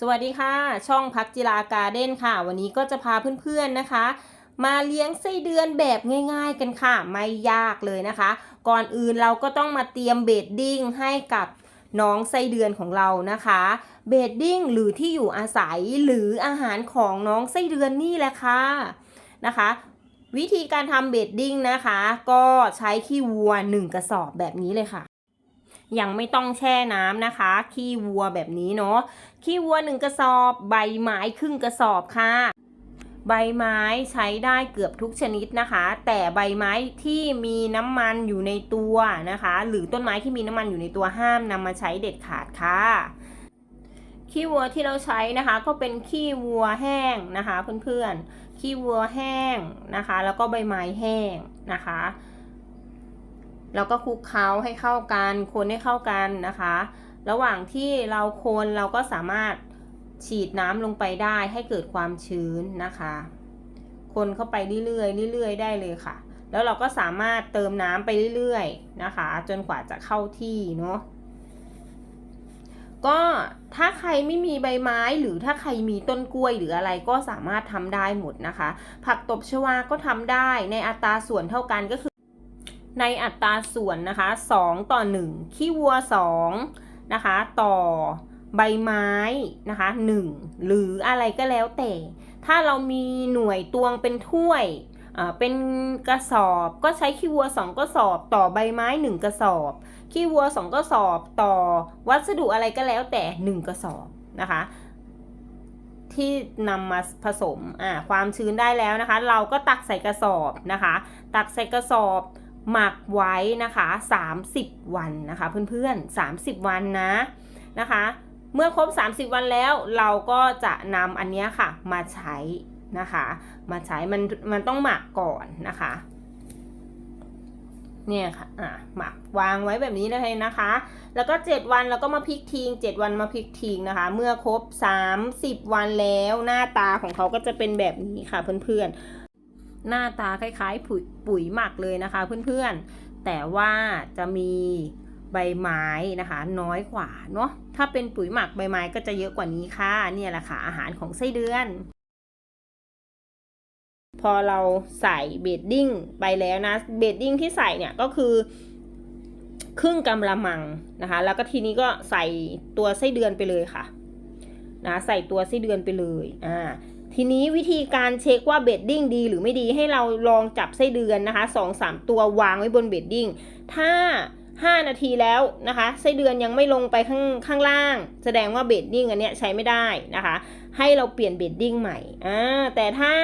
สวัสดีค่ะ ช่องพักจิราการ์เด้นค่ะ วันนี้ก็จะพาเพื่อนๆนะคะ มาเลี้ยงไส้เดือนแบบง่าย ๆกันค่ะ ไม่ยากเลยนะคะ ก่อนอื่นเราก็ต้องมาเตรียมเบดดิ้งให้กับน้องไส้เดือนของเรานะคะ เบดดิ้งหรือที่อยู่อาศัยหรืออาหารของน้องไส้เดือนนี่แหละค่ะนะคะ วิธีการทำเบดดิ้งนะคะ ก็ใช้ขี้วัวหนึ่งกระสอบแบบนี้เลยค่ะ ยังไม่ต้องแช่น้ำนะคะ ขี้วัวแบบนี้เนาะขี้วัวหนึ่งกระสอบ ใบไม้ครึ่งกระสอบค่ะ ใบไม้ใช้ได้เกือบทุกชนิดนะคะ แต่ใบไม้ที่มีน้ำมันอยู่ในตัวนะคะ หรือต้นไม้ที่มีน้ำมันอยู่ในตัวห้ามนำมาใช้เด็ดขาดค่ะขี้วัวที่เราใช้นะคะก็เป็นขี้วัวแห้งนะคะเพื่อนๆขี้วัวแห้งนะคะ แล้วก็ใบไม้แห้งนะคะ แล้วก็คลุกเคล้าให้เข้ากันคนให้เข้ากันนะคะ ระหว่างที่เราคนเราก็สามารถฉีดน้ำลงไปได้ให้เกิดความชื้นนะคะ คนเข้าไปเรื่อยๆเรื่อยๆได้เลยค่ะ แล้วเราก็สามารถเติมน้ำไปเรื่อยๆนะคะ จนกว่าจะเข้าที่เนาะก็ถ้าใครไม่มีใบไม้หรือถ้าใครมีต้นกล้วยหรืออะไรก็สามารถทำได้หมดนะคะ ผักตบชวาก็ทำได้ในอัตราส่วนเท่ากันก็คือ ในอัตราส่วนนะคะ 2 ต่อ 1 ขี้วัว2นะคะ ต่อใบไม้นะคะ 1 หรืออะไรก็แล้วแต่ ถ้าเรามีหน่วยตวงเป็นถ้วยอ่าเป็นกระสอบก็ใช้ขี้วัว 2 กระสอบ ต่อใบไม้ 1 กระสอบขี้วัว 2 กระสอบต่อวัสดุอะไรก็แล้วแต่ 1 กระสอบนะคะ ที่นำมาผสมความชื้นได้แล้วนะคะ เราก็ตักใส่กระสอบนะคะ ตักใส่กระสอบ หมักไว้นะคะ 30 วันนะคะเพื่อนๆ 30 วันนะนะคะ เมื่อครบ 30 วันแล้วเราก็จะนำอันนี้ค่ะมาใช้นะคะ มาใช้มันมันต้องหมักก่อนนะคะเนี่ยค่ะอะหมักวางไว้แบบนี้เลยนะคะ แล้วก็ 7 วันเราก็มาพลิกทิ้ง7วันมาพลิกทิ้งนะคะ เมื่อครบ 30 วันแล้วหน้าตาของเขาก็จะเป็นแบบนี้ค่ะเพื่อนๆ หน้าตาคล้ายๆปุ๋ยปุ๋ยหมักเลยนะคะเพื่อนๆ แต่ว่าจะมีใบไม้นะคะน้อยกว่าเนาะถ้าเป็นปุ๋ยหมักใบไม้ก็จะเยอะกว่านี้ค่ะเนี่ยแหละค่ะอาหารของไส้เดือน พอเราใส่เบดดิ้งไปแล้วนะเบดดิ้งที่ใส่เนี่ยก็คือ ครึ่งกำละมังนะคะ แล้วก็ทีนี้ก็ใส่ตัวไส้เดือนไปเลยค่ะนะใส่ตัวไส้เดือนไปเลยอ่า ทีนี้วิธีการเช็คว่าเบดดิ้งดีหรือไม่ดีให้เราลองจับไส้เดือนนะคะสองสามตัววางไว้บนเบดดิ้งถ้า 5 นาทีแล้วนะคะไส้เดือนยังไม่ลงไปข้างข้างล่าง แสดงว่าเบดดิ้งอันเนี้ยใช้ไม่ได้นะคะ ให้เราเปลี่ยนเบดดิ้งใหม่อ่าแต่ถ้า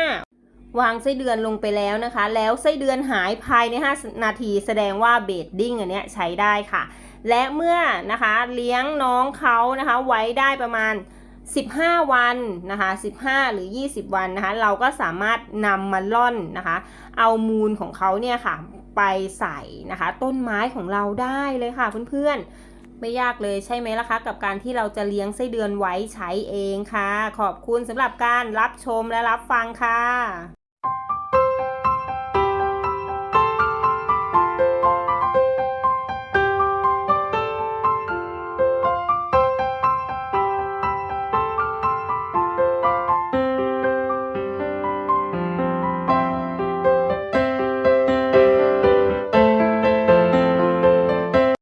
วางไส้เดือนลงไปแล้วนะคะ แล้วไส้เดือนหายภายใน 5 นาที แสดงว่าเบดดิ้งอันเนี้ยใช้ได้ค่ะ และเมื่อนะคะเลี้ยงน้องเขานะคะไว้ได้ประมาณ 15 วันนะคะ15 หรือ 20 วันนะคะเราก็สามารถนำมาล่อนนะคะเอามูลของเขาเนี่ยค่ะไปใส่นะคะต้นไม้ของเราได้เลยค่ะเพื่อนๆ ไม่ยากเลยใช่ไหมล่ะคะ กับการที่เราจะเลี้ยงไส้เดือนไว้ใช้เองค่ะ ขอบคุณสำหรับการรับชมและรับฟังค่ะ